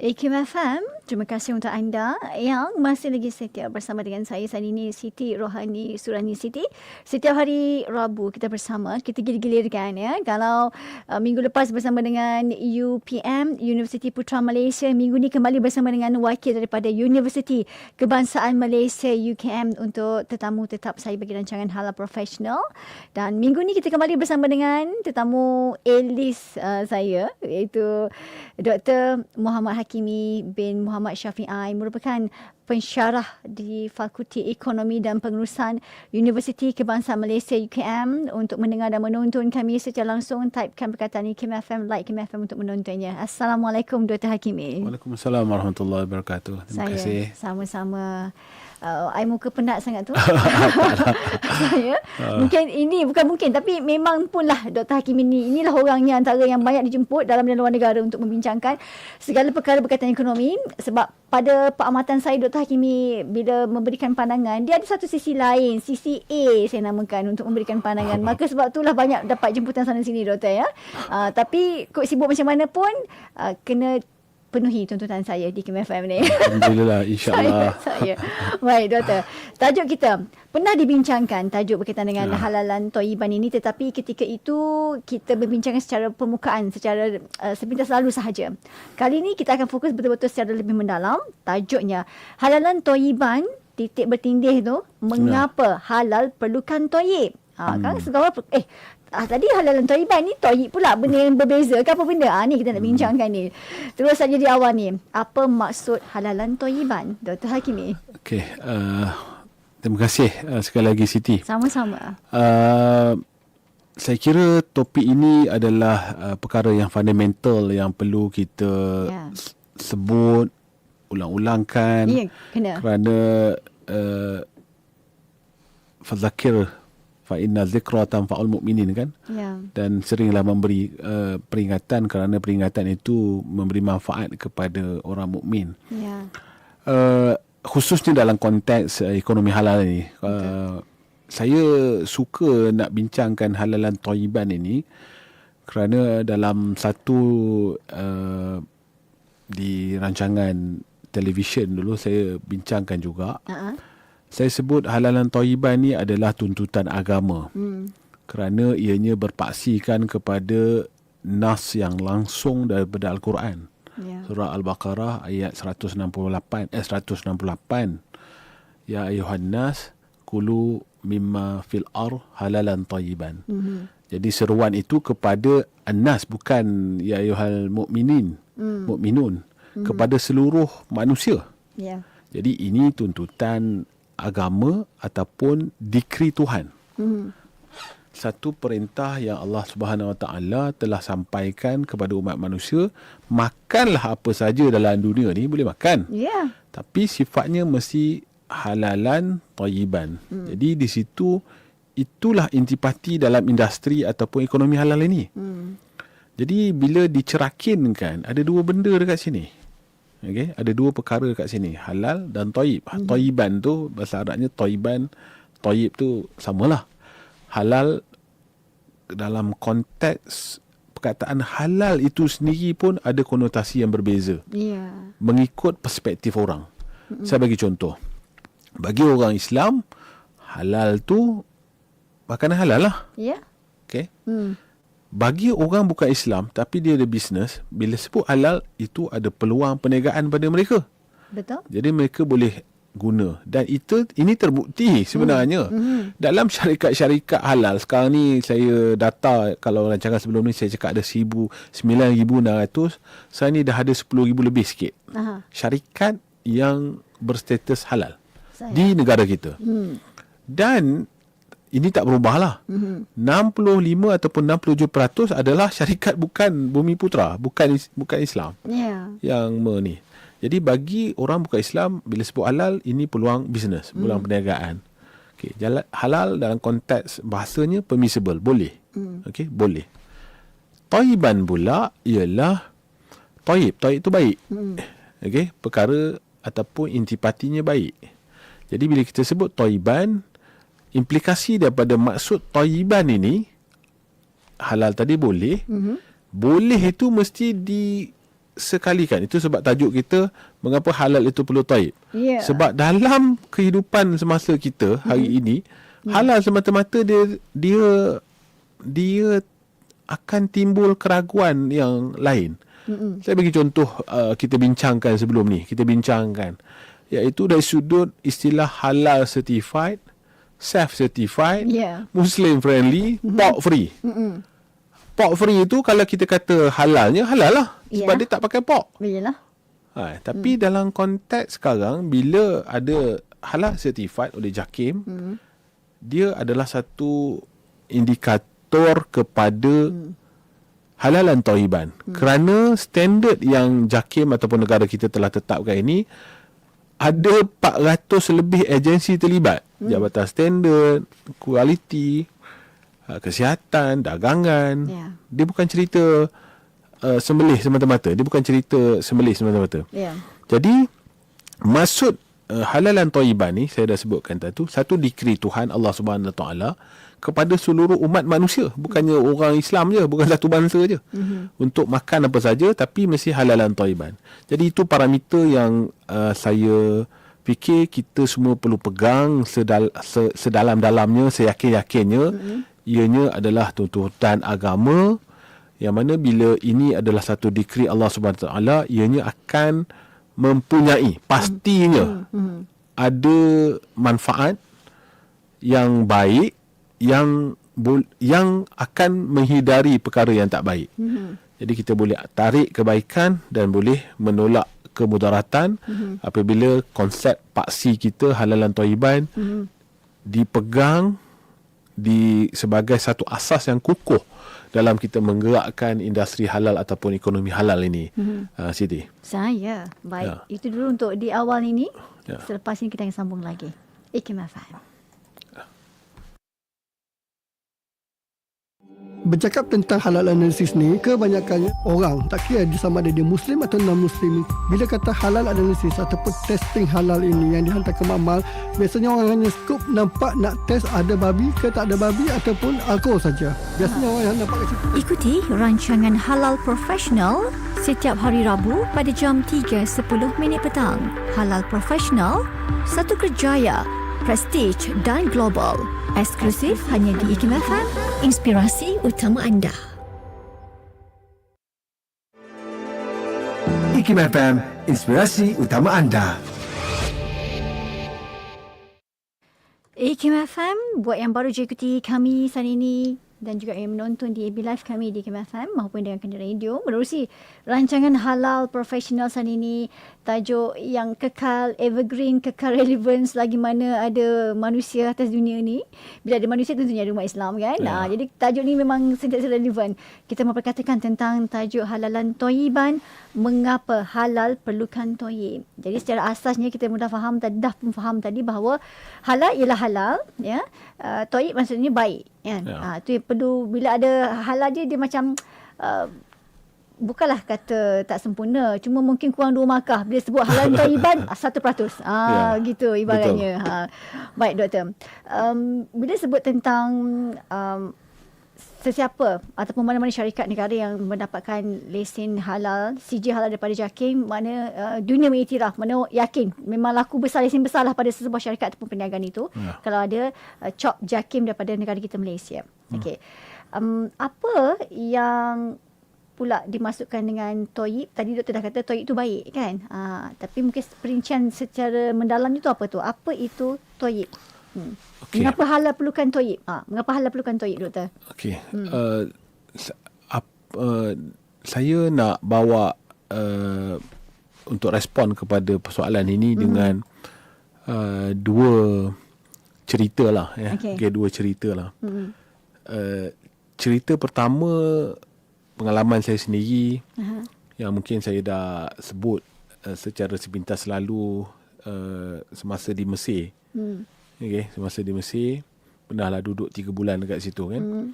Ikim FM, terima kasih untuk anda yang masih lagi setia bersama dengan saya Sanini Siti Rohani Surani Siti. Setiap hari Rabu kita bersama, kita gilirkan ya. Kalau uh, minggu lepas bersama dengan UPM, Universiti Putra Malaysia, minggu ni kembali bersama dengan wakil daripada Universiti Kebangsaan Malaysia UKM untuk tetamu tetap saya bagi rancangan halal profesional. Dan minggu ni kita kembali bersama dengan tetamu Elis uh, saya iaitu Dr. Muhammad Hakim Hakimi bin Muhammad Syafi'i merupakan pensyarah di Fakulti Ekonomi dan Pengurusan Universiti Kebangsaan Malaysia UKM untuk mendengar dan menonton kami secara langsung typekan perkataan Kim FM like Kim FM untuk menontonnya. Assalamualaikum Dr. Hakimi. Waalaikumsalam warahmatullahi wabarakatuh. Terima Saya, kasih. Sama-sama uh, I muka penat sangat tu. saya mungkin ini bukan mungkin tapi memang punlah Dr. Hakim ini inilah orangnya antara yang banyak dijemput dalam dan luar negara untuk membincangkan segala perkara berkaitan ekonomi sebab pada pengamatan saya Dr. Hakimi bila memberikan pandangan? Dia ada satu sisi lain. Sisi A saya namakan untuk memberikan pandangan. Maka sebab itulah banyak dapat jemputan sana sini doktor ya. Uh, tapi kok sibuk macam mana pun uh, kena penuhi tuntutan saya di Kim FM ni. Alhamdulillah, insyaAllah. saya, saya. Baik, doktor. Tajuk kita pernah dibincangkan tajuk berkaitan dengan ya. halalan toiban ini tetapi ketika itu kita berbincangkan secara permukaan, secara uh, sepintas lalu sahaja. Kali ini kita akan fokus betul-betul secara lebih mendalam. Tajuknya, halalan toiban titik bertindih tu, mengapa ya. halal perlukan toib? Ha, hmm. kan segala eh Ah tadi halalan toiban ni toib pula benda yang berbeza ke apa benda? Ah ni kita nak hmm. bincangkan ni. Terus saja di awal ni. Apa maksud halalan toiban? Dr. Hakimi. Okey, uh, terima kasih uh, sekali lagi Siti. Sama-sama. Uh, saya kira topik ini adalah uh, perkara yang fundamental yang perlu kita yeah. sebut ulang-ulangkan yeah, kena. kerana uh, fadzakir fa inna zikra tanfa'ul mu'minin kan? Ya. dan seringlah memberi uh, peringatan kerana peringatan itu memberi manfaat kepada orang mukmin. Ya. uh, khususnya dalam konteks uh, ekonomi halal ini uh, saya suka nak bincangkan halalan toiban ini kerana dalam satu uh, di rancangan televisyen dulu saya bincangkan juga. Uh-huh saya sebut halalan toiban ni adalah tuntutan agama. Hmm. Kerana ianya berpaksikan kepada nas yang langsung daripada Al-Quran. Yeah. Surah Al-Baqarah ayat 168 eh 168. Ya ayuhan nas kulu mimma fil ar halalan toiban. Hmm. Jadi seruan itu kepada an-nas bukan ya ayuhal mukminin, hmm. mukminun hmm. kepada seluruh manusia. Yeah. Jadi ini tuntutan agama ataupun dikri Tuhan. Hmm. Satu perintah yang Allah Subhanahu Wa Taala telah sampaikan kepada umat manusia, makanlah apa saja dalam dunia ni boleh makan. Yeah. Tapi sifatnya mesti halalan tayyiban. Hmm. Jadi di situ itulah intipati dalam industri ataupun ekonomi halal ini. Hmm. Jadi bila dicerakinkan ada dua benda dekat sini. Okay, ada dua perkara kat sini, halal dan toib. Hmm. Toiban tu bahasa Arabnya toiban, toib tu samalah. Halal dalam konteks perkataan halal itu sendiri pun ada konotasi yang berbeza. Yeah. Mengikut perspektif orang. Hmm. Saya bagi contoh. Bagi orang Islam, halal tu makanan halal lah. Ya. Yeah. Okay. Hmm bagi orang bukan Islam tapi dia ada bisnes bila sebut halal itu ada peluang perniagaan pada mereka betul jadi mereka boleh guna dan itu ini terbukti sebenarnya hmm. Hmm. dalam syarikat-syarikat halal sekarang ni saya data kalau rancangan sebelum ni saya cakap ada 9600 saya ni dah ada 10000 lebih sikit Aha. syarikat yang berstatus halal saya. di negara kita hmm. dan ini tak berubah lah. Mm-hmm. 65 ataupun 67% adalah syarikat bukan Bumi Putra, bukan bukan Islam. Yeah. Yang ni. Jadi bagi orang bukan Islam bila sebut halal ini peluang bisnes, peluang mm. perniagaan. Okey, jalan halal dalam konteks bahasanya permissible, boleh. Mm. Okey, boleh. Taiban pula ialah taib, taib itu baik. Mm. Okey, perkara ataupun intipatinya baik. Jadi bila kita sebut taiban implikasi daripada maksud tayyiban ini halal tadi boleh mm-hmm. boleh itu mesti di sekali kan itu sebab tajuk kita mengapa halal itu perlu taib. Ya. Sebab dalam kehidupan semasa kita hari Mm-hmm. ini halal semata-mata dia dia dia akan timbul keraguan yang lain. Mm-mm. Saya bagi contoh uh, kita bincangkan sebelum ni, kita bincangkan iaitu dari sudut istilah halal certified, self certified, Ya. Muslim friendly, pork free. Mm-mm. Pork free itu kalau kita kata halalnya halal lah sebab Ya. dia tak pakai pork. Yalah. Ha, tapi hmm. dalam konteks sekarang bila ada halal certified oleh JAKIM, hmm. dia adalah satu indikator kepada hmm. halalan tauhiban. Hmm. Kerana standard yang JAKIM ataupun negara kita telah tetapkan ini ada 400 lebih agensi terlibat. Hmm. Jabatan standard, kualiti, uh, kesihatan, dagangan. Ya. Dia bukan cerita uh, sembelih semata-mata. Dia bukan cerita sembelih semata-mata. Ya. Jadi maksud uh, halalan thayyibah ni saya dah sebutkan tadi tu satu dikri Tuhan Allah Subhanahu Wa Taala kepada seluruh umat manusia bukannya orang Islam je bukan satu bangsa je mm-hmm. untuk makan apa saja tapi mesti halalan thayyiban jadi itu parameter yang uh, saya fikir kita semua perlu pegang sedal, se, sedalam-dalamnya seyakin-yakinnya mm-hmm. ianya adalah tuntutan agama yang mana bila ini adalah satu dikri Allah Subhanahu Taala ianya akan mempunyai pastinya Mm-hmm. ada manfaat yang baik yang yang akan menghindari perkara yang tak baik. Mm-hmm. Jadi kita boleh tarik kebaikan dan boleh menolak kemudaratan mm-hmm. apabila konsep paksi kita halalan thayyiban mm-hmm. dipegang di sebagai satu asas yang kukuh dalam kita menggerakkan industri halal ataupun ekonomi halal ini. Mm-hmm. Uh, Siti. Saya. Baik. Ya. Itu dulu untuk di awal ini. Ya. Selepas ini kita akan sambung lagi. Ikim FM. Bercakap tentang halal analisis ni, kebanyakannya orang tak kira dia sama ada dia Muslim atau non-Muslim. Bila kata halal analisis ataupun testing halal ini yang dihantar ke makmal, biasanya orang hanya skop nampak nak test ada babi ke tak ada babi ataupun alkohol saja. Biasanya orang yang nampak situ. Ikuti rancangan Halal Profesional setiap hari Rabu pada jam 3.10 minit petang. Halal Profesional, satu kerjaya, prestige dan global. Eksklusif hanya di IKIM FM, inspirasi utama anda. IKIM FM, inspirasi utama anda. IKIM FM, buat yang baru je ikuti kami saat ini dan juga yang menonton di AB Live kami di IKIM FM maupun dengan kanal radio menerusi rancangan halal profesional saat ini tajuk yang kekal evergreen kekal relevan selagi mana ada manusia atas dunia ni bila ada manusia tentunya ada umat Islam kan Ya. yeah. jadi tajuk ni memang sentiasa relevan kita memperkatakan tentang tajuk halalan toyiban mengapa halal perlukan toyib jadi secara asasnya kita mudah faham tadi dah pun faham tadi bahawa halal ialah halal ya uh, toyib maksudnya baik kan Ya. yeah. tu yang perlu bila ada halal je dia macam uh, bukanlah kata tak sempurna cuma mungkin kurang dua markah bila sebut halal taiban 100% ah Ya, gitu ibaratnya. ha. Baik doktor. Um, bila sebut tentang um, sesiapa ataupun mana-mana syarikat negara yang mendapatkan lesen halal CJ halal daripada JAKIM mana uh, dunia mengiktiraf mana yakin memang laku besar lesen besar lah pada sebuah syarikat ataupun perniagaan itu Ya. kalau ada uh, cop JAKIM daripada negara kita Malaysia. Okey. Um, apa yang pula dimasukkan dengan toyib tadi doktor dah kata toyib tu baik kan uh, tapi mungkin perincian secara mendalam itu apa tu apa itu toyib hmm. Okey. mengapa halal perlukan toyib ah mengapa halal perlukan toyib doktor Okey. Hmm. Uh, ap, uh, saya nak bawa uh, untuk respon kepada persoalan ini hmm. dengan uh, dua cerita lah ya. Okey. Okay, dua cerita lah. hmm. Uh, cerita pertama pengalaman saya sendiri Aha. yang mungkin saya dah sebut uh, secara sepintas selalu uh, semasa di Mesir. Hmm. Okey, semasa di Mesir pernahlah duduk tiga bulan dekat situ kan. Hmm.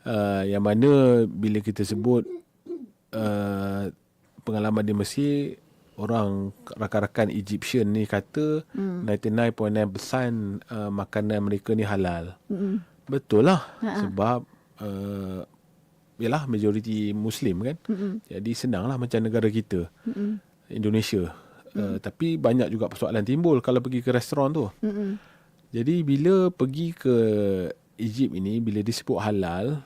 Uh, yang mana bila kita sebut uh, pengalaman di Mesir orang rakan-rakan Egyptian ni kata hmm. 99.9% uh, makanan mereka ni halal. Hmm. Betul lah Ha-ha. sebab uh, yalah majoriti muslim kan. Mm-hmm. Jadi senanglah macam negara kita. Mm-hmm. Indonesia. Mm-hmm. Uh, tapi banyak juga persoalan timbul kalau pergi ke restoran tu. Mm-hmm. Jadi bila pergi ke Egypt ini bila disebut halal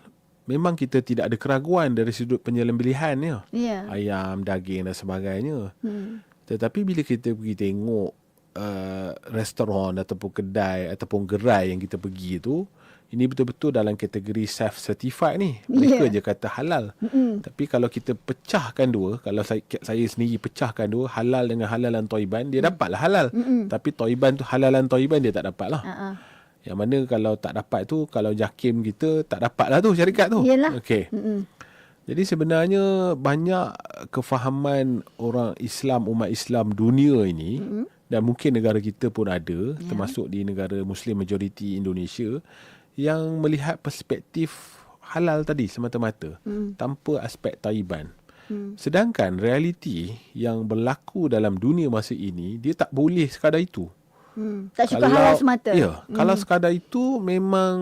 memang kita tidak ada keraguan dari sudut penyelembelihan ya. Ya. Ayam, daging dan sebagainya. Hmm. Tetapi bila kita pergi tengok uh, restoran ataupun kedai ataupun gerai yang kita pergi tu ini betul-betul dalam kategori self certified ni. Mereka Yeah. je kata halal. Mm-mm. Tapi kalau kita pecahkan dua, kalau saya, saya sendiri pecahkan dua, halal dengan halalan toiban, dia dapatlah halal. Mm-mm. Tapi toiban tu halalan toiban dia tak dapat lah. Uh-uh. Yang mana kalau tak dapat tu, kalau jakim kita tak dapat lah tu syarikat tu. Yelah. Okey. Mm-mm. Jadi sebenarnya banyak kefahaman orang Islam, umat Islam dunia ini mm-hmm. dan mungkin negara kita pun ada, yeah. termasuk di negara Muslim majoriti Indonesia yang melihat perspektif halal tadi semata-mata mm. tanpa aspek taiban. Hmm. Sedangkan realiti yang berlaku dalam dunia masa ini dia tak boleh sekadar itu. Hmm. Tak cukup halal semata. Ya, hmm. kalau sekadar itu memang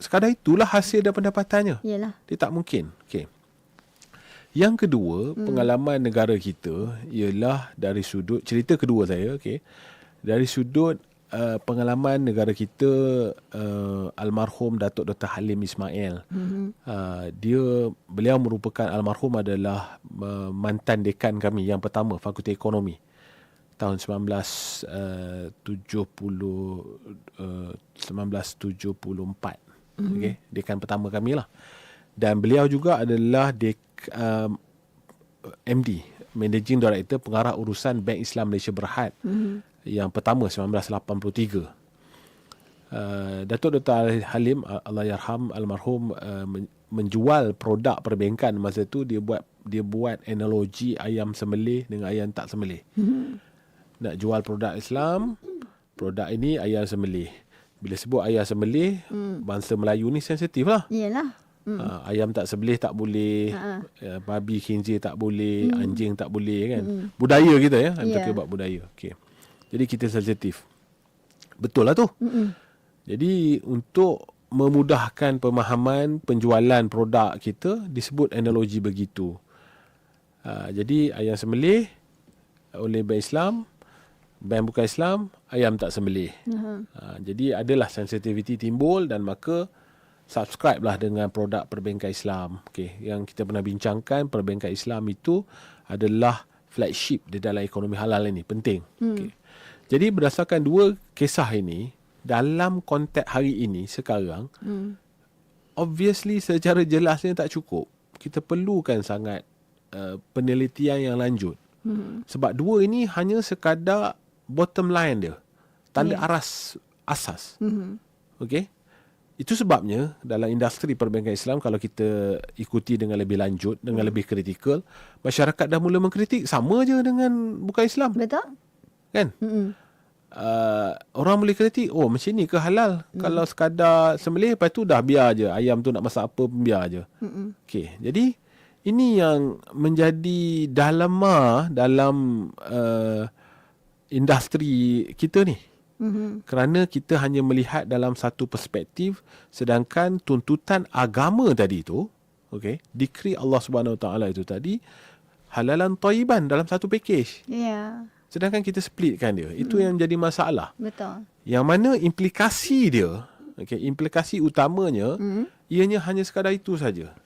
sekadar itulah hasil dan pendapatannya. Yalah. Dia tak mungkin. Okey. Yang kedua, hmm. pengalaman negara kita ialah dari sudut cerita kedua saya, okey. Dari sudut uh, pengalaman negara kita uh, almarhum Datuk Dr Halim Ismail. Hmm. Uh, dia beliau merupakan almarhum adalah uh, mantan dekan kami yang pertama Fakulti Ekonomi tahun 1970 uh, 1974 mm-hmm. okey dekan pertama kami lah dan beliau juga adalah dek um, MD Managing Director Pengarah Urusan Bank Islam Malaysia Berhad mm-hmm. Yang pertama 1983 Uh, Datuk Dr. Halim Allah yarham almarhum uh, menjual produk perbankan masa tu dia buat dia buat analogi ayam sembelih dengan ayam tak sembelih. Mm-hmm nak jual produk Islam, produk ini ayam sembelih. Bila sebut ayam sembelih, hmm. bangsa Melayu ni sensitif lah. Iyalah. Hmm. Uh, ayam tak sembelih tak boleh, uh, babi khinzir tak boleh, hmm. anjing tak boleh kan. Hmm. Budaya kita ya, I'm yeah. talking about budaya. Okay. Jadi kita sensitif. Betul lah tu. Hmm. Jadi untuk memudahkan pemahaman penjualan produk kita disebut analogi begitu. Uh, jadi ayam sembelih oleh Bank Islam bank bukan Islam, ayam tak sembelih. Uh-huh. Ha, jadi adalah sensitivity timbul dan maka subscribe lah dengan produk perbankan Islam. Okay, yang kita pernah bincangkan perbankan Islam itu adalah flagship di dalam ekonomi halal ini. Penting. Hmm. Okay. Jadi berdasarkan dua kisah ini, dalam konteks hari ini sekarang, hmm. obviously secara jelasnya tak cukup. Kita perlukan sangat uh, penelitian yang lanjut. Hmm. Sebab dua ini hanya sekadar bottom line dia. Tanda yeah. aras asas. Mm-hmm. Okey. Itu sebabnya dalam industri perbankan Islam kalau kita ikuti dengan lebih lanjut, dengan mm. lebih kritikal, masyarakat dah mula mengkritik sama je dengan bukan Islam. Betul. Kan? Mm-hmm. Uh, orang boleh kritik, oh macam ni ke halal? Mm. Kalau sekadar sembelih, lepas tu dah biar je. Ayam tu nak masak apa pun biar je. Mm-hmm. Okey. Jadi, ini yang menjadi dilema dalam uh, industri kita ni. Mm-hmm. Kerana kita hanya melihat dalam satu perspektif sedangkan tuntutan agama tadi tu, okey, dikri Allah Subhanahu Wa Taala itu tadi halalan taiban dalam satu package. Ya. Yeah. Sedangkan kita splitkan dia. Itu mm. yang jadi masalah. Betul. Yang mana implikasi dia, okey, implikasi utamanya mm. ianya hanya sekadar itu saja.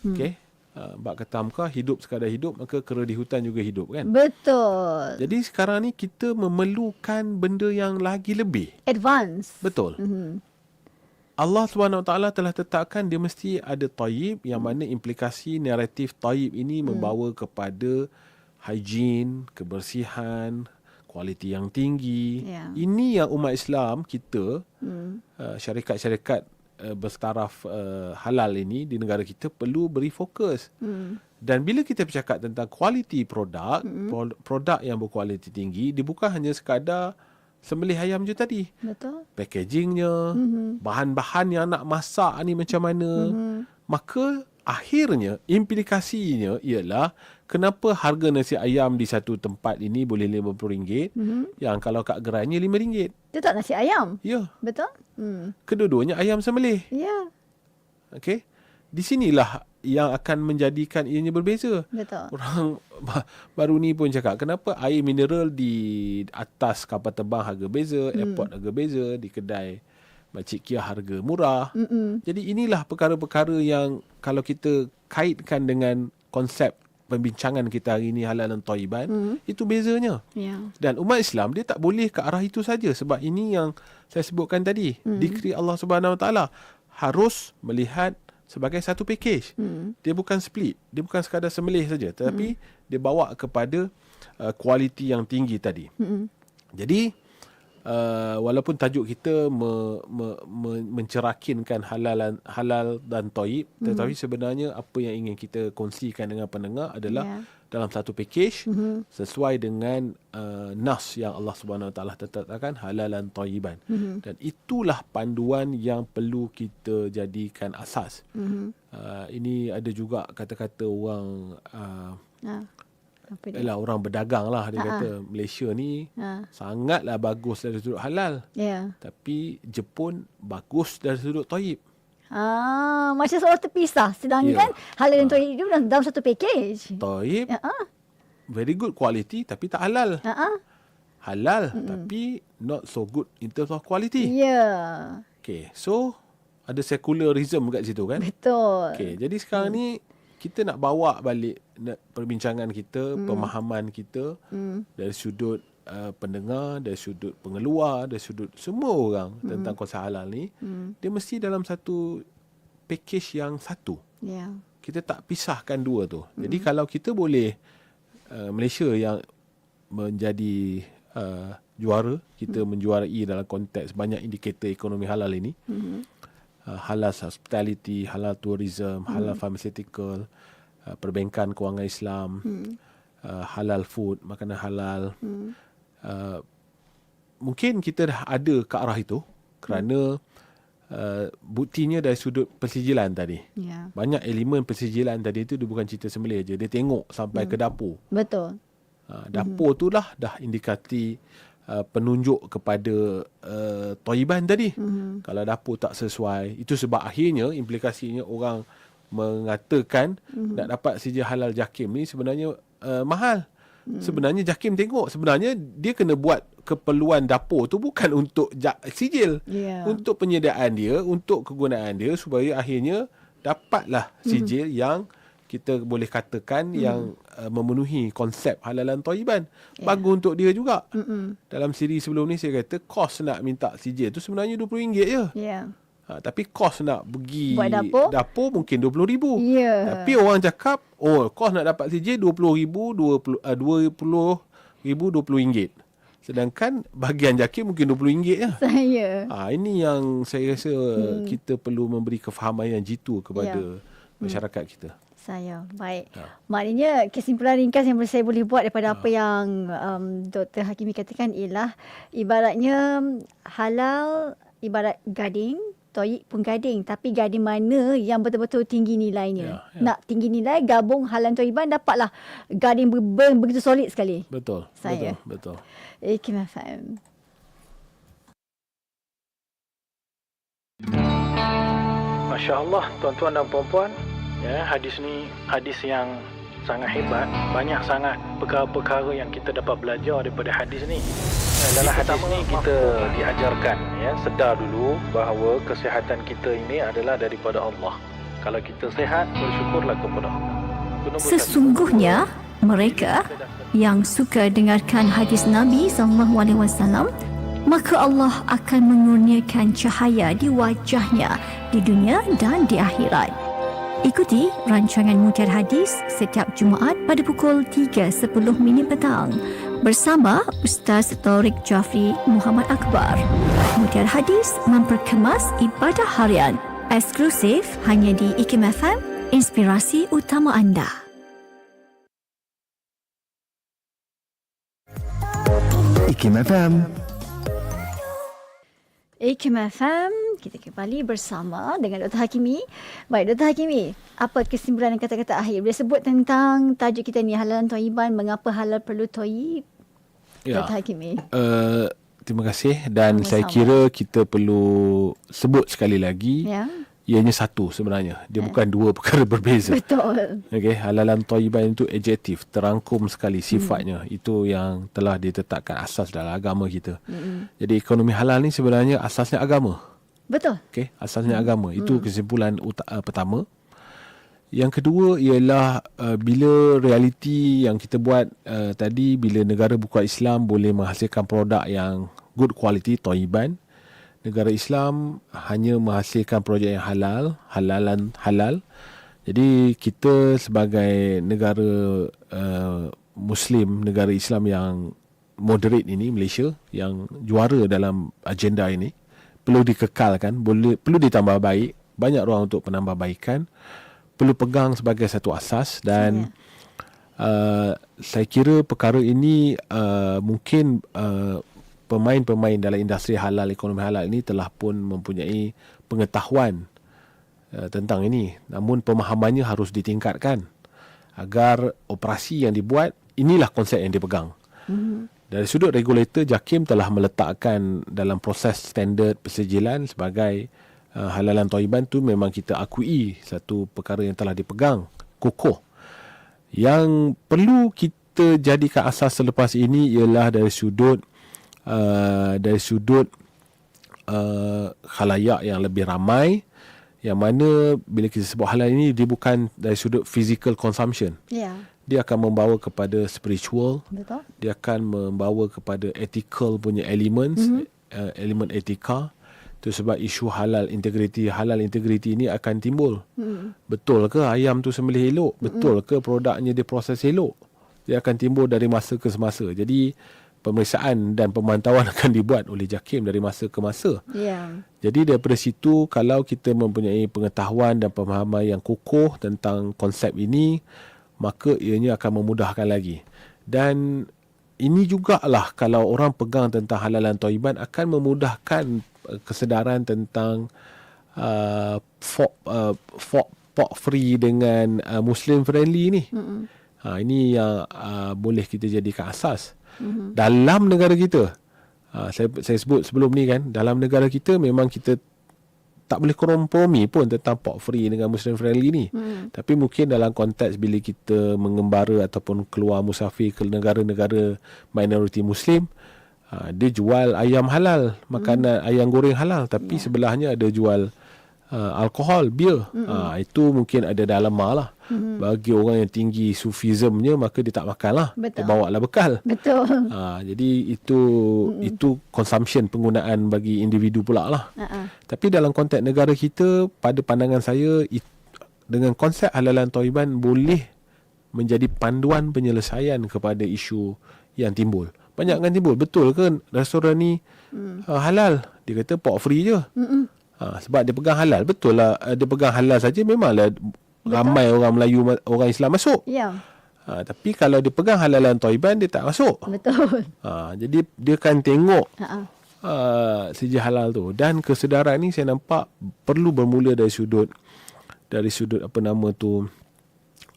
Mm. Okey. Uh, bak kata amkah hidup sekadar hidup maka kera di hutan juga hidup kan betul jadi sekarang ni kita memerlukan benda yang lagi lebih advance betul mm-hmm. Allah SWT telah tetapkan dia mesti ada taib yang mana implikasi naratif taib ini mm. membawa kepada hygiene kebersihan kualiti yang tinggi yeah. ini yang umat Islam kita mm. uh, syarikat-syarikat Uh, bertaraf uh, halal ini di negara kita perlu beri fokus. Hmm. Dan bila kita bercakap tentang kualiti produk, hmm. produk yang berkualiti tinggi, dia bukan hanya sekadar sembelih ayam je tadi. Betul. Packagingnya, hmm. bahan-bahan yang nak masak ni macam mana. Hmm. Maka akhirnya implikasinya ialah kenapa harga nasi ayam di satu tempat ini boleh RM50 mm-hmm. yang kalau kat gerainya RM5. Itu tak nasi ayam? Ya. Betul? Hmm. Kedua-duanya ayam sembelih. Ya. Okey. di sinilah yang akan menjadikan ianya berbeza. Betul. Orang ba- baru ni pun cakap kenapa air mineral di atas kapal terbang harga beza, hmm. airport harga beza, di kedai Makcik Kia harga murah. Mm-mm. Jadi inilah perkara-perkara yang kalau kita kaitkan dengan konsep pembincangan kita hari ini halal dan taiban, Hmm. itu bezanya. Ya. Dan umat Islam dia tak boleh ke arah itu saja sebab ini yang saya sebutkan tadi, Hmm. dikri Allah Subhanahu Wa Taala harus melihat sebagai satu package. Hmm. Dia bukan split, dia bukan sekadar sembelih saja tetapi dia bawa kepada uh, kualiti yang tinggi tadi. Mm-mm. Jadi uh, walaupun tajuk kita me, me, me, mencerakinkan halal halal dan toib Hmm. tetapi sebenarnya apa yang ingin kita kongsikan dengan pendengar adalah Ya. dalam satu package Mhm. sesuai dengan uh, nas yang Allah Subhanahu Wa Taala tetapkan halal dan toiban Mhm. dan itulah panduan yang perlu kita jadikan asas Mhm. uh, ini ada juga kata-kata orang uh, Ha. Apa dia? Yalah orang berdagang lah dia Ha-ha. kata Malaysia ni Ha. sangatlah bagus dari sudut halal Ya. tapi Jepun bagus dari sudut toib. Ah, macam seolah terpisah. Sedangkan Ya. halal dan toib itu dalam, dalam satu package. Toib Ya. Ah. very good quality tapi tak halal. Ha. ah. Halal tapi not so good in terms of quality. Ya. Okay, so ada secularism kat situ kan? Betul. Okay, jadi sekarang ni kita nak bawa balik nak perbincangan kita, pemahaman kita Hmm. dari sudut uh, pendengar, dari sudut pengeluar, dari sudut semua orang tentang konsep halal ni, Hmm. dia mesti dalam satu package yang satu. Ya. Kita tak pisahkan dua tu. Jadi kalau kita boleh uh, Malaysia yang menjadi uh, juara, kita menjuarai dalam konteks banyak indikator ekonomi halal ini. Mhm. Uh, halal hospitality, halal tourism, halal pharmaceutical, uh, perbankan kewangan Islam, uh, halal food, makanan halal. Uh, mungkin kita dah ada ke arah itu kerana uh, buktinya dari sudut persijilan tadi. Ya. Banyak elemen persijilan tadi itu dia bukan cerita sembelih je. Dia tengok sampai ke dapur. Betul. Ha, dapur tu lah dah indikasi uh, penunjuk kepada uh, toiban tadi. Mhm. Kalau dapur tak sesuai, itu sebab akhirnya implikasinya orang mengatakan Mhm. nak dapat sijil halal jakim ni sebenarnya uh, mahal. Sebenarnya jakim tengok sebenarnya dia kena buat keperluan dapur tu bukan untuk ja- sijil. Ya. Untuk penyediaan dia, untuk kegunaan dia supaya akhirnya dapatlah sijil yang kita boleh katakan yang uh, memenuhi konsep halalan toiban. Ya. Bagus untuk dia juga. Mm-mm. Dalam siri sebelum ni saya kata kos nak minta sijil tu sebenarnya RM20 je. Ya. Ha, tapi kos nak pergi Buat dapur? dapur mungkin RM20,000. Ya. Tapi orang cakap, oh kos nak dapat sijil RM20,000, RM20,000, uh, RM20,000, RM20. Sedangkan bahagian jakim mungkin RM20 je. Saya. Ha, ini yang saya rasa hmm. kita perlu memberi kefahaman yang jitu kepada Ya. masyarakat kita. Saya. Baik. Ya. Maknanya kesimpulan ringkas yang saya boleh buat daripada apa yang um, Dr. Hakimi katakan ialah ibaratnya halal ibarat gading, toyik pun gading. Tapi gading mana yang betul-betul tinggi nilainya. Ya, ya. Nak tinggi nilai, gabung halal toyiban dapatlah gading ber- ber- begitu solid sekali. Betul. Saya. Betul. betul. Ikim FM. Masya Allah tuan-tuan dan puan-puan ya, Hadis ni hadis yang sangat hebat. Banyak sangat perkara-perkara yang kita dapat belajar daripada hadis ni. Ya, Dalam hadis ni kita diajarkan ya, Sedar dulu bahawa kesihatan kita ini adalah daripada Allah. Kalau kita sihat bersyukurlah kepada Allah. Sesungguhnya mereka yang suka dengarkan hadis Nabi SAW, maka Allah akan mengurniakan cahaya di wajahnya di dunia dan di akhirat. Ikuti rancangan Mutiar Hadis setiap Jumaat pada pukul 3.10 minit petang bersama Ustaz Taurik Jafri Muhammad Akbar. Mutiar Hadis memperkemas ibadah harian eksklusif hanya di IKIM FM, inspirasi utama anda. IKIM FM IKIM FM, kita kembali bersama dengan Dr. Hakimi. Baik, Dr. Hakimi, apa kesimpulan dan kata-kata akhir? Bila sebut tentang tajuk kita ni, halal dan toiban, mengapa halal perlu toib? Ya. Dr. Hakimi. Uh, terima kasih dan Sama-sama. saya kira kita perlu sebut sekali lagi Ya. ianya satu sebenarnya. Dia bukan dua perkara berbeza. Betul. Okey, halalan thayyiban itu adjektif, terangkum sekali sifatnya. Hmm. Itu yang telah ditetapkan asas dalam agama kita. Hmm. Jadi ekonomi halal ni sebenarnya asasnya agama. Betul. Okey, asasnya hmm. agama. Itu kesimpulan uta- uh, pertama. Yang kedua ialah uh, bila realiti yang kita buat uh, tadi bila negara bukan Islam boleh menghasilkan produk yang good quality thayyiban. Negara Islam hanya menghasilkan projek yang halal, halalan halal. Jadi kita sebagai negara uh, Muslim, negara Islam yang moderate ini Malaysia yang juara dalam agenda ini perlu dikekalkan, boleh perlu ditambah baik, banyak ruang untuk penambahbaikan, perlu pegang sebagai satu asas dan uh, saya kira perkara ini uh, mungkin uh, pemain-pemain dalam industri halal, ekonomi halal ini telah pun mempunyai pengetahuan uh, tentang ini. Namun pemahamannya harus ditingkatkan agar operasi yang dibuat inilah konsep yang dipegang. Mm-hmm. Dari sudut regulator, JAKIM telah meletakkan dalam proses standard persejilan sebagai uh, halalan toiban tu memang kita akui satu perkara yang telah dipegang kokoh. Yang perlu kita jadikan asas selepas ini ialah dari sudut uh, dari sudut uh, khalayak yang lebih ramai yang mana bila kita sebut halal ini dia bukan dari sudut physical consumption. Ya. Dia akan membawa kepada spiritual, Betul. dia akan membawa kepada ethical punya elements, mm-hmm. uh, elemen etika. Itu sebab isu halal integriti, halal integriti ini akan timbul. Mm. Betul ke ayam tu sembelih elok? Betul ke produknya dia proses elok? Dia akan timbul dari masa ke semasa. Jadi pemeriksaan dan pemantauan akan dibuat oleh JAKIM dari masa ke masa. Ya. Jadi daripada situ kalau kita mempunyai pengetahuan dan pemahaman yang kukuh tentang konsep ini, maka ianya akan memudahkan lagi. Dan ini jugalah kalau orang pegang tentang halalan toiban akan memudahkan uh, kesedaran tentang uh, fork, uh, fork, pork free dengan uh, Muslim friendly ni. Mm-hmm. Ha, ini yang uh, boleh kita jadikan asas. Mm-hmm. Dalam negara kita, uh, saya, saya sebut sebelum ni kan, dalam negara kita memang kita tak boleh kompromi pun tentang pork free dengan Muslim friendly ni. Hmm. Tapi mungkin dalam konteks bila kita mengembara ataupun keluar musafir ke negara-negara minoriti Muslim, uh, dia jual ayam halal, makanan hmm. ayam goreng halal. Tapi yeah. sebelahnya ada jual uh, alkohol, bir. Hmm. Uh, itu mungkin ada dalam lah. Hmm. Bagi orang yang tinggi sufismnya maka dia tak makan lah. Dia bawa lah bekal. Betul. Ha, jadi itu hmm. itu consumption penggunaan bagi individu pula lah. Uh-uh. Tapi dalam konteks negara kita pada pandangan saya it, dengan konsep halalan toiban boleh menjadi panduan penyelesaian kepada isu yang timbul. Banyak kan timbul. Betul ke restoran ni hmm. uh, halal? Dia kata pork free je. Hmm. Ha, sebab dia pegang halal. Betul lah. Dia pegang halal saja memanglah Betul. ramai orang Melayu orang Islam masuk. Ya. Ha, tapi kalau dia pegang halalan toiban dia tak masuk. Betul. Ha, jadi dia akan tengok uh, sejak halal tu dan kesedaran ni saya nampak perlu bermula dari sudut dari sudut apa nama tu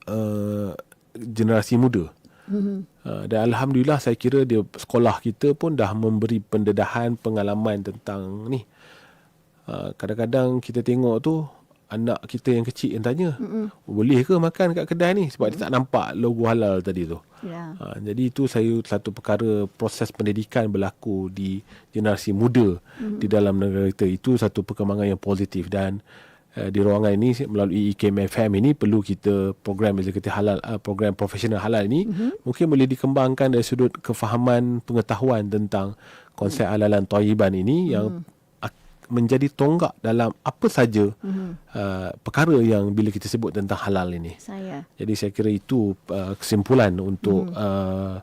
uh, generasi muda. Mm-hmm. Uh, dan alhamdulillah saya kira dia sekolah kita pun dah memberi pendedahan pengalaman tentang ni. Uh, kadang-kadang kita tengok tu anak kita yang kecil yang tanya Mm-mm. boleh ke makan kat kedai ni sebab Mm-mm. dia tak nampak logo halal tadi tu yeah. ha, jadi itu saya satu perkara proses pendidikan berlaku di generasi muda Mm-mm. di dalam negara kita itu satu perkembangan yang positif dan uh, di ruangan ini melalui IKMFM ini perlu kita program eksekutif halal uh, program profesional halal ini mm-hmm. mungkin boleh dikembangkan dari sudut kefahaman pengetahuan tentang konsep mm. halalan toyiban ini mm. yang menjadi tonggak dalam apa saja mm-hmm. uh, perkara yang bila kita sebut tentang halal ini. Saya. Jadi saya kira itu uh, kesimpulan untuk mm. uh,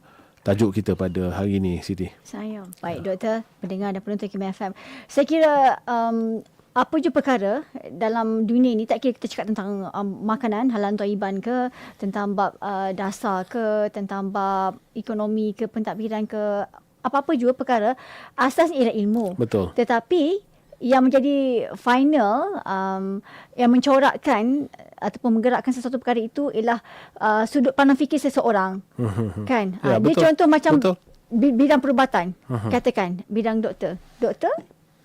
tajuk kita pada hari ini Siti. Saya. Baik ya. doktor, pendengar dan penonton KMFM. Saya kira um, apa je perkara dalam dunia ini tak kira kita cakap tentang um, makanan halal toiban ke tentang bab uh, dasar ke tentang bab ekonomi ke pentadbiran ke apa-apa juga perkara asasnya ialah ilmu. Betul. Tetapi yang menjadi final um, yang mencorakkan ataupun menggerakkan sesuatu perkara itu ialah uh, sudut pandang fikir seseorang kan ya, uh, dia contoh macam betul. bidang perubatan uh-huh. katakan bidang doktor doktor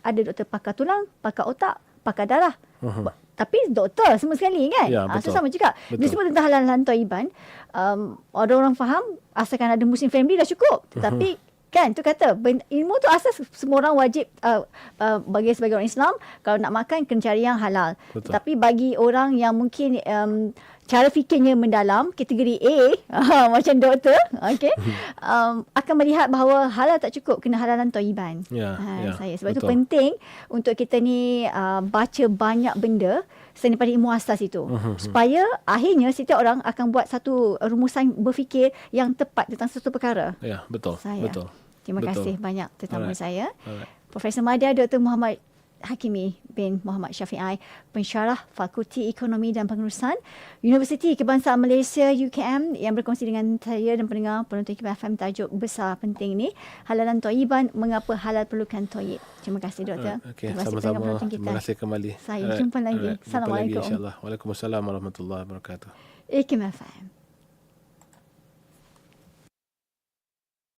ada doktor pakar tulang pakar otak pakar darah uh-huh. tapi doktor semua sekali kan. Ya, Ah, so betul. sama juga. Betul. sebut tentang halalan toiban, um, ada orang faham asalkan ada muslim family dah cukup. Tetapi kan tu kata ben- ilmu tu asas semua orang wajib uh, uh, bagi sebagai orang Islam kalau nak makan kena cari yang halal. Betul. Tapi bagi orang yang mungkin um, cara fikirnya mendalam kategori A macam doktor okey um, akan melihat bahawa halal tak cukup kena halalan toiban. Ya, ha, ya, saya sebab betul. penting untuk kita ni uh, baca banyak benda daripada ilmu asas itu Mhm, supaya akhirnya setiap orang akan buat satu rumusan berfikir yang tepat tentang satu perkara. Ya, betul. Saya. Betul. Terima Betul. kasih banyak tetamu Alright. saya. Alright. Profesor Madia Dr. Muhammad Hakimi bin Muhammad Syafi'i, pensyarah Fakulti Ekonomi dan Pengurusan Universiti Kebangsaan Malaysia UKM yang berkongsi dengan saya dan pendengar penonton Hikmah FM tajuk besar penting ni halalan toiban mengapa halal perlukan toyib. Terima kasih doktor. Alright, Okey, Terima kasih sama-sama. Terima kasih kembali. Saya jumpa lagi. alright. Assalamualaikum. lagi. Waalaikumsalam warahmatullahi wabarakatuh. Hikmah FM.